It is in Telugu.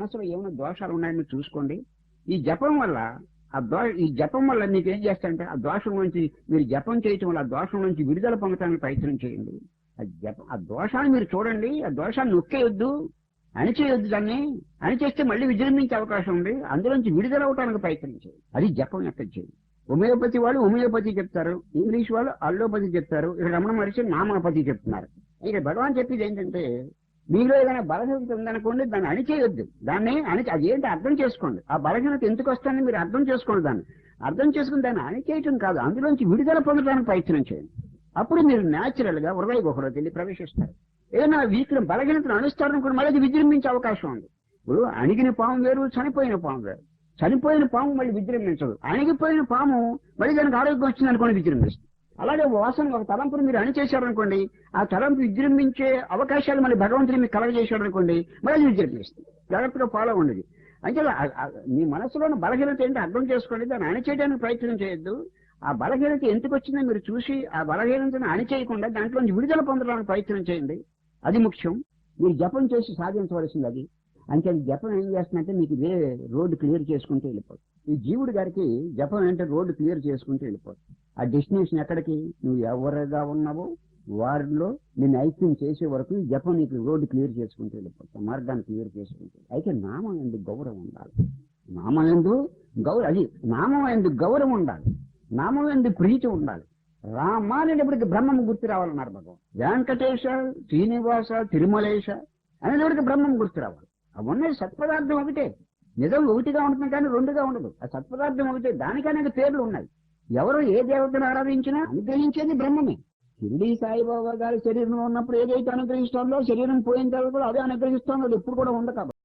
మనసులో ఏమైనా దోషాలు ఉన్నాయని చూసుకోండి. ఈ జపం వల్ల ఆ దో ఈ జపం వల్ల మీకు ఏం చేస్తారంటే ఆ దోషం నుంచి మీరు జపం చేయటం వల్ల ఆ దోషం నుంచి విడుదల పొందటానికి ప్రయత్నం చేయండి. ఆ జపం ఆ దోషాన్ని మీరు చూడండి. ఆ దోషాన్ని నొక్కేయొద్దు. అణిచేయొద్దు దాన్ని. అణిచేస్తే మళ్ళీ విజృంభించే అవకాశం ఉంది. అందులోంచి విడుదల అవటానికి ప్రయత్నం చేయండి. అది జపం యొక్క చేయి. హోమియోపతి వాళ్ళు హోమియోపతి చెప్తారు. ఇంగ్లీష్ వాళ్ళు అల్లోపతి చెప్తారు. ఇక్కడ రమణ మహర్షి నామపతి చెప్తున్నారు. ఇక భగవాన్ చెప్పేది ఏంటంటే మీలో ఏదైనా బలహీనత ఉందనుకోండి దాన్ని అణిచేయొద్దు. దాన్ని అణిచి అది ఏంటి? అర్థం చేసుకోండి. ఆ బలహీనత ఎందుకు వస్తుందని మీరు అర్థం చేసుకోండి దాన్ని. అర్థం చేసుకుని దాన్ని అణిచేయటం కాదు అందులోంచి విడుదల పొందడానికి ప్రయత్నం చేయండి. అప్పుడు మీరు న్యాచురల్గా హృదయ గుహలో వెళ్ళి ప్రవేశిస్తారు. ఏదైనా వీక్లు బలహీనతను అణిస్తారనుకోండి మళ్ళీ అది విజృంభించే అవకాశం ఉంది. ఇప్పుడు అణిగిన పాము వేరు చనిపోయిన పాము వేరు. చనిపోయిన పాము మళ్ళీ విజృంభించదు. అణిగిపోయిన పాము మళ్ళీ దానికి ఆరోగ్యం వచ్చింది అనుకోండి విజృంభిస్తుంది. అలాగే వాసన ఒక తలంపును మీరు అణిచేశారనుకోండి ఆ తలంపు విజృంభించే అవకాశాలు మళ్ళీ భగవంతుని మీకు కలగజేశారనుకోండి మళ్ళీ అది విజృంభిస్తుంది. జాగ్రత్తగా ఫాలో ఉండేది అంటే మీ మనసులోని బలహీనత ఏంటో అర్థం చేసుకోండి దాన్ని అణిచేయడానికి ప్రయత్నం చేయొద్దు. ఆ బలహీనత ఎందుకు వచ్చిందో మీరు చూసి ఆ బలహీనతను అణిచేయకుండా దాంట్లో విడుదల పొందడానికి ప్రయత్నం చేయండి. అది ముఖ్యం. మీరు జపం చేసి సాధించవలసింది అది. అంటే ఈ జపం ఏం చేస్తుందంటే మీకు ఇదే రోడ్డు క్లియర్ చేసుకుంటూ వెళ్ళిపోతుంది ఈ జీవుడి గారికి జపం అంటే రోడ్డు క్లియర్ చేసుకుంటూ వెళ్ళిపోతుంది ఆ డెస్టినేషన్ ఎక్కడికి? నువ్వు ఎవరుగా ఉన్నావో వారిలో నేను ఐక్యం చేసే వరకు జపం నీకు రోడ్డు క్లియర్ చేసుకుంటూ వెళ్ళిపోతుంది మార్గాన్ని క్లియర్ చేసుకుంటూ అయితే నామం ఎందుకు గౌరవం ఉండాలి. నామం ఎందు గౌరవం అది నామం ఎందుకు గౌరవం ఉండాలి. నామం ఎందుకు ప్రీతి ఉండాలి. రామ అనేటప్పటికి బ్రహ్మం గుర్తు రావాలన్నారు భగవాన్. వెంకటేశ శ్రీనివాస తిరుమలేశ అనేటప్పటికి బ్రహ్మం గుర్తు రావాలి. అవి ఉన్నాయి సత్పదార్థం ఒకటే. నిజం ఒకటిగా ఉంటుంది కానీ రెండుగా ఉండదు. ఆ సత్పదార్థం ఒకటే. దానికి అనేక పేర్లు ఉన్నాయి. ఎవరు ఏ దేవతను ఆరాధించినా అనుగ్రహించేది బ్రహ్మమే. షిరిడి సాయిబాబా గారి శరీరంలో ఉన్నప్పుడు ఏదైతే అనుగ్రహిస్తుందో శరీరం పోయిన తర్వాత కూడా అదే అనుగ్రహిస్తుందో ఇప్పుడు ఎప్పుడు కూడా ఉండదు